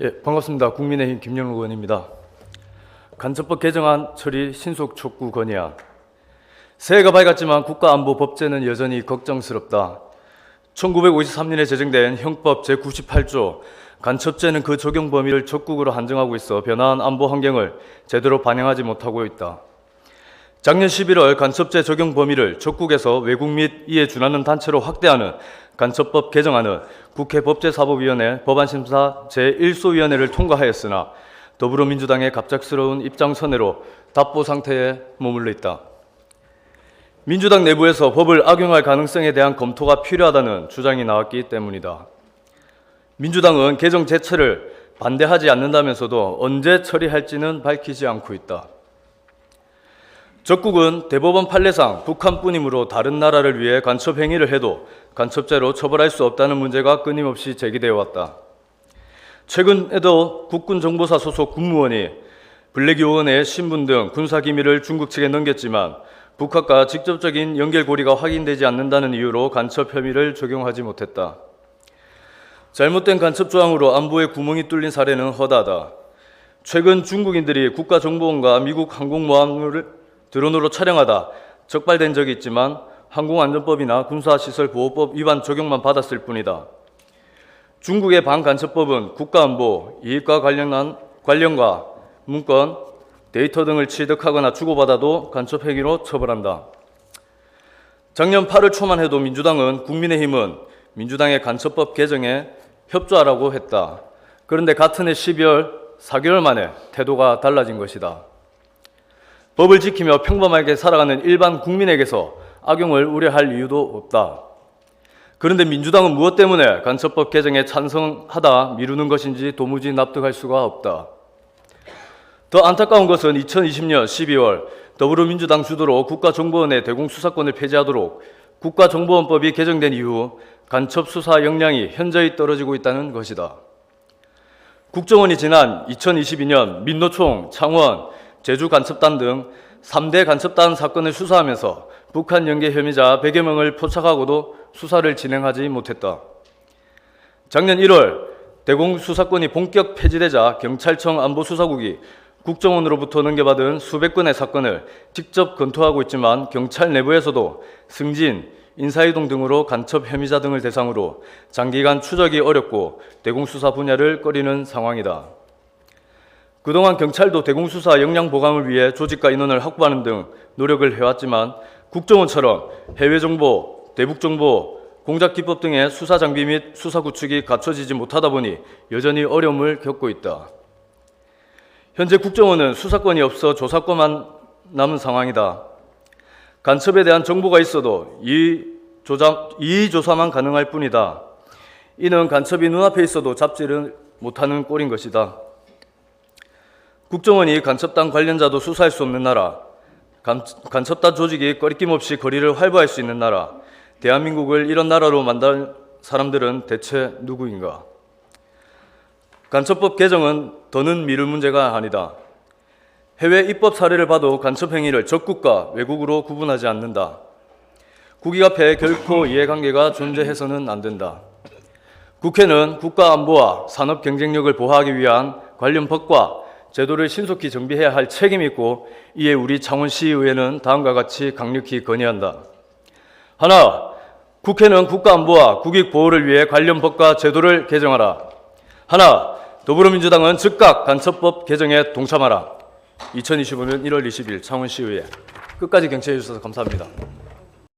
예, 반갑습니다. 국민의힘 김영우 의원입니다. 간첩법 개정안 처리 신속 촉구 건의안. 새해가 밝았지만 국가안보 법제는 여전히 걱정스럽다. 1953년에 제정된 형법 제98조 간첩죄는 그 적용 범위를 적국으로 한정하고 있어 변화한 안보 환경을 제대로 반영하지 못하고 있다. 작년 11월 간첩죄 적용 범위를 적국에서 외국 및 이에 준하는 단체로 확대하는 간첩법 개정안은 국회 법제사법위원회 법안심사 제1소위원회를 통과하였으나 더불어민주당의 갑작스러운 입장 선회로 답보 상태에 머물러 있다. 민주당 내부에서 법을 악용할 가능성에 대한 검토가 필요하다는 주장이 나왔기 때문이다. 민주당은 개정 자체를 반대하지 않는다면서도 언제 처리할지는 밝히지 않고 있다. 적국은 대법원 판례상 북한뿐이므로 다른 나라를 위해 간첩 행위를 해도 간첩죄로 처벌할 수 없다는 문제가 끊임없이 제기되어 왔다. 최근에도 국군정보사 소속 군무원이 블랙 요원의 신분 등 군사 기밀을 중국 측에 넘겼지만 북한과 직접적인 연결고리가 확인되지 않는다는 이유로 간첩 혐의를 적용하지 못했다. 잘못된 간첩 조항으로 안보에 구멍이 뚫린 사례는 허다하다. 최근 중국인들이 국가정보원과 미국 항공모함을 드론으로 촬영하다 적발된 적이 있지만 항공안전법이나 군사시설 보호법 위반 적용만 받았을 뿐이다. 중국의 반간첩법은 국가안보, 이익과 관련한 관련과 문건, 데이터 등을 취득하거나 주고받아도 간첩 행위로 처벌한다. 작년 8월 초만 해도 민주당은 국민의힘은 민주당의 간첩법 개정에 협조하라고 했다. 그런데 같은 해 12월 4개월 만에 태도가 달라진 것이다. 법을 지키며 평범하게 살아가는 일반 국민에게서 악용을 우려할 이유도 없다. 그런데 민주당은 무엇 때문에 간첩법 개정에 찬성하다 미루는 것인지 도무지 납득할 수가 없다. 더 안타까운 것은 2020년 12월 더불어민주당 주도로 국가정보원의 대공수사권을 폐지하도록 국가정보원법이 개정된 이후 간첩 수사 역량이 현저히 떨어지고 있다는 것이다. 국정원이 지난 2022년 민노총, 창원, 제주 간첩단 등 3대 간첩단 사건을 수사하면서 북한 연계 혐의자 100여 명을 포착하고도 수사를 진행하지 못했다. 작년 1월 대공 수사권이 본격 폐지되자 경찰청 안보수사국이 국정원으로부터 넘겨받은 수백 건의 사건을 직접 검토하고 있지만 경찰 내부에서도 승진, 인사이동 등으로 간첩 혐의자 등을 대상으로 장기간 추적이 어렵고 대공수사 분야를 꺼리는 상황이다. 그동안 경찰도 대공수사 역량 보강을 위해 조직과 인원을 확보하는 등 노력을 해왔지만 국정원처럼 해외 정보, 대북 정보, 공작 기법 등의 수사 장비 및 수사 구축이 갖춰지지 못하다 보니 여전히 어려움을 겪고 있다. 현재 국정원은 수사권이 없어 조사권만 남은 상황이다. 간첩에 대한 정보가 있어도 이 조사, 이 조사만 가능할 뿐이다. 이는 간첩이 눈앞에 있어도 잡지를 못하는 꼴인 것이다. 국정원이 간첩단 관련자도 수사할 수 없는 나라, 간, 간첩단 조직이 꺼리낌 없이 거리를 활보할 수 있는 나라, 대한민국을 이런 나라로 만들 사람들은 대체 누구인가? 간첩법 개정은 더는 미룰 문제가 아니다. 해외 입법 사례를 봐도 간첩 행위를 적국과 외국으로 구분하지 않는다. 국익 앞에 결코 이해관계가 존재해서는 안 된다. 국회는 국가 안보와 산업 경쟁력을 보호하기 위한 관련 법과 제도를 신속히 정비해야 할 책임이 있고 이에 우리 창원시의회는 다음과 같이 강력히 건의한다. 하나, 국회는 국가 안보와 국익 보호를 위해 관련 법과 제도를 개정하라. 하나, 더불어민주당은 즉각 간첩법 개정에 동참하라. 2025년 1월 20일 창원시의회 끝까지 경청해 주셔서 감사합니다.